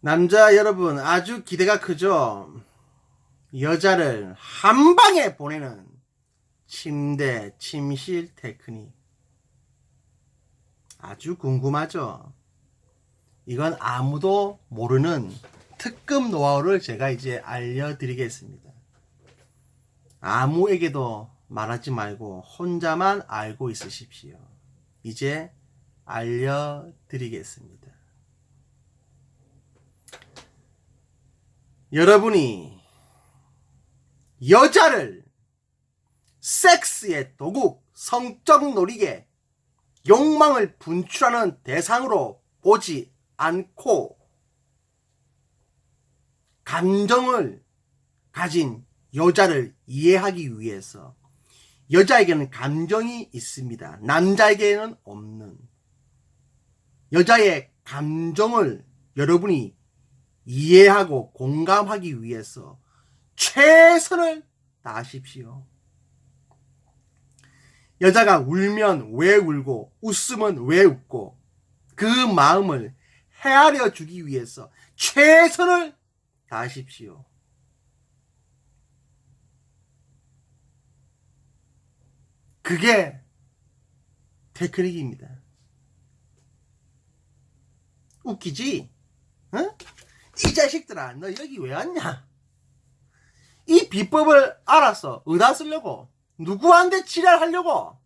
남자 여러분 아주 기대가 크죠? 여자를 한 방에 보내는 침대 침실 테크닉. 아주 궁금하죠? 이건 아무도 모르는 특급 노하우를 제가 이제 알려드리겠습니다. 아무에게도 말하지 말고 혼자만 알고 있으십시오. 이제 알려드리겠습니다. 여러분이 여자를 섹스의 도구, 성적 놀이에 욕망을 분출하는 대상으로 보지 않고 감정을 가진 여자를 이해하기 위해서 여자에게는 감정이 있습니다. 남자에게는 없는 여자의 감정을 여러분이 이해하고 공감하기 위해서 최선을 다하십시오. 여자가 울면 왜 울고 웃으면 왜 웃고 그 마음을 헤아려 주기 위해서 최선을 다하십시오. 그게 테크닉입니다. 웃기지? 어? 이 자식들아, 너 여기 왜 왔냐? 이 비법을 알아서 어디다 쓰려고? 누구한테 지랄하려고?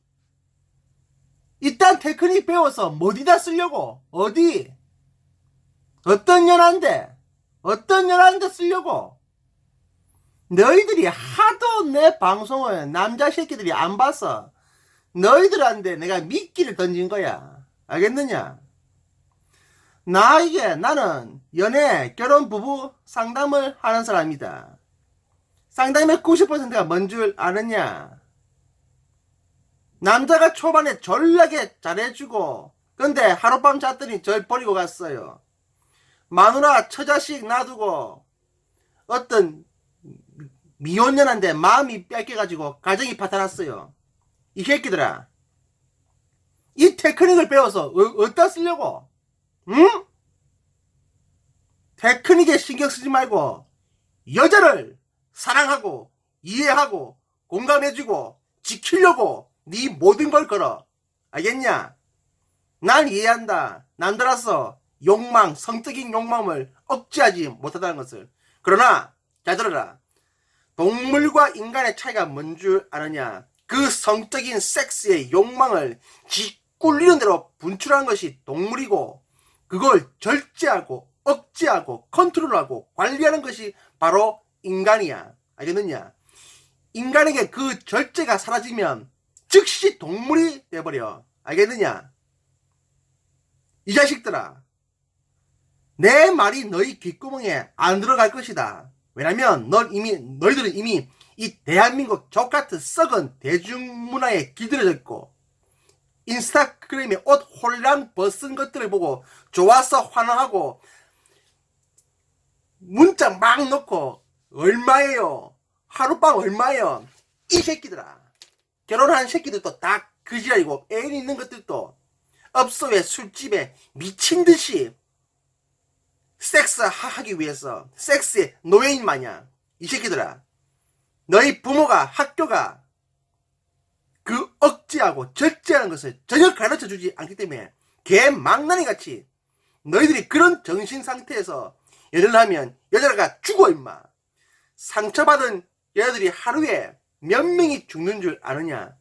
이딴 테크닉 배워서 어디다 쓰려고? 어디? 어떤 연한데? 어떤 연한데 쓰려고? 너희들이 하도 내 방송을 남자 새끼들이 안 봐서 너희들한테 내가 미끼를 던진 거야. 알겠느냐? 나 이게 나는 연애, 결혼, 부부 상담을 하는 사람이다. 상담의 90%가 뭔 줄 아느냐? 남자가 초반에 전략에 잘해주고 근데 하룻밤 잤더니 절 버리고 갔어요. 마누라 처자식 놔두고 어떤 미혼년한테 마음이 뺏겨가지고 가정이 파탄났어요. 이 새끼들아. 이 테크닉을 배워서 어, 어디다 쓰려고? 응? 테크닉에 신경 쓰지 말고 여자를 사랑하고 이해하고 공감해주고 지키려고 네 모든 걸 걸어. 알겠냐? 난 이해한다. 남들아서 욕망, 성적인 욕망을 억제하지 못하다는 것을. 그러나 잘 들어라. 동물과 인간의 차이가 뭔 줄 아느냐? 그 성적인 섹스의 욕망을 짓굴리는 대로 분출하는 것이 동물이고 그걸 절제하고 억제하고 컨트롤하고 관리하는 것이 바로 인간이야. 알겠느냐? 인간에게 그 절제가 사라지면 즉시 동물이 돼버려. 알겠느냐? 이 자식들아. 내 말이 너희 귓구멍에 안 들어갈 것이다. 왜냐면 넌 이미 너희들은 이미 이 대한민국 족같은 썩은 대중문화에 기들어져 있고 인스타그램에 옷 홀랑 벗은 것들을 보고 좋아서 환호하고 문자 막 넣고 얼마예요? 하룻밤 얼마예요? 이 새끼들아. 결혼한 새끼들도 다 그지랄이고 애인 있는 것들도 업소에 술집에 미친 듯이 섹스 하기 위해서 섹스의 노예인 마냥 이 새끼들아 너희 부모가 학교가 그 억제하고 절제하는 것을 전혀 가르쳐 주지 않기 때문에 개 망나니 같이 너희들이 그런 정신 상태에서 연애를 하면 여자가 죽어 임마 상처받은 여자들이 하루에 몇 명이 죽는 줄 아느냐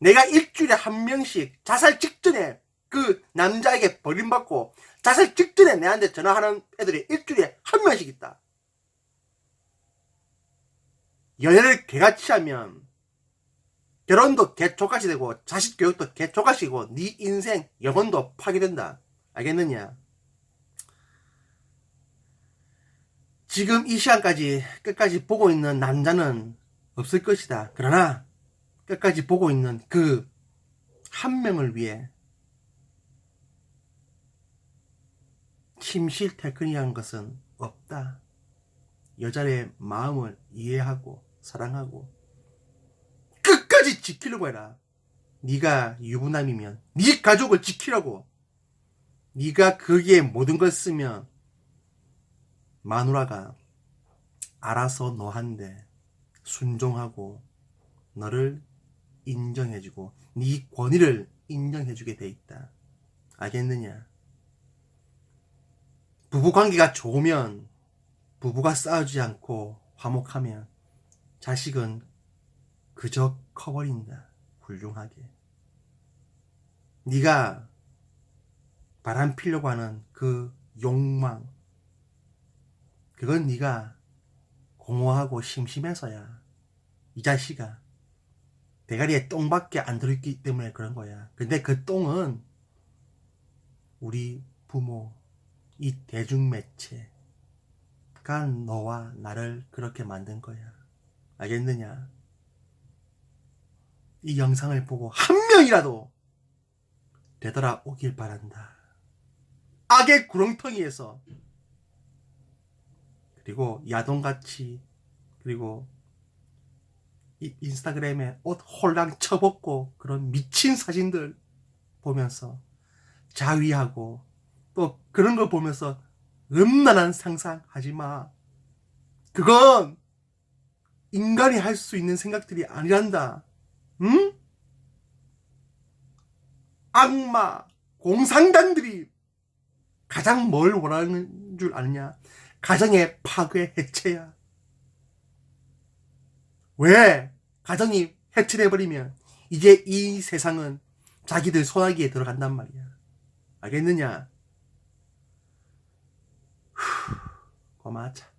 내가 일주일에 한 명씩 자살 직전에 그 남자에게 버림받고 자살 직전에 내한테 전화하는 애들이 일주일에 한 명씩 있다. 연애를 개같이 하면 결혼도 개족같이 되고 자식 교육도 개족같이고 네 인생 영혼도 파괴된다. 알겠느냐? 지금 이 시간까지 끝까지 보고 있는 남자는 없을 것이다. 그러나 끝까지 보고 있는 그 한 명을 위해 침실 테크닉한 것은 없다. 여자의 마음을 이해하고 사랑하고 끝까지 지키려고 해라. 네가 유부남이면 네 가족을 지키려고 네가 거기에 모든 걸 쓰면 마누라가 알아서 너한테 순종하고 너를 인정해주고 네 권위를 인정해주게 돼 있다. 알겠느냐? 부부 관계가 좋으면 부부가 싸우지 않고 화목하면 자식은 그저 커버린다. 훌륭하게. 네가 바람 피려고 하는 그 욕망 그건 네가 공허하고 심심해서야 이 자식아 대가리에 똥밖에 안 들어있기 때문에 그런 거야 근데 그 똥은 우리 부모 이 대중매체가 너와 나를 그렇게 만든 거야 알겠느냐 이 영상을 보고 한 명이라도 되돌아오길 바란다. 악의 구렁텅이에서 그리고 야동같이 그리고 이 인스타그램에 옷 홀랑 쳐벗고 그런 미친 사진들 보면서 자위하고 또 그런 걸 보면서 음란한 상상하지 마. 그건 인간이 할 수 있는 생각들이 아니란다. 응? 악마, 공상단들이 가장 뭘 원하는 줄 아느냐? 가정의 파괴 해체야. 왜? 가정이 해체돼버리면 이제 이 세상은 자기들 소나기에 들어간단 말이야. 알겠느냐? 후, 고마자.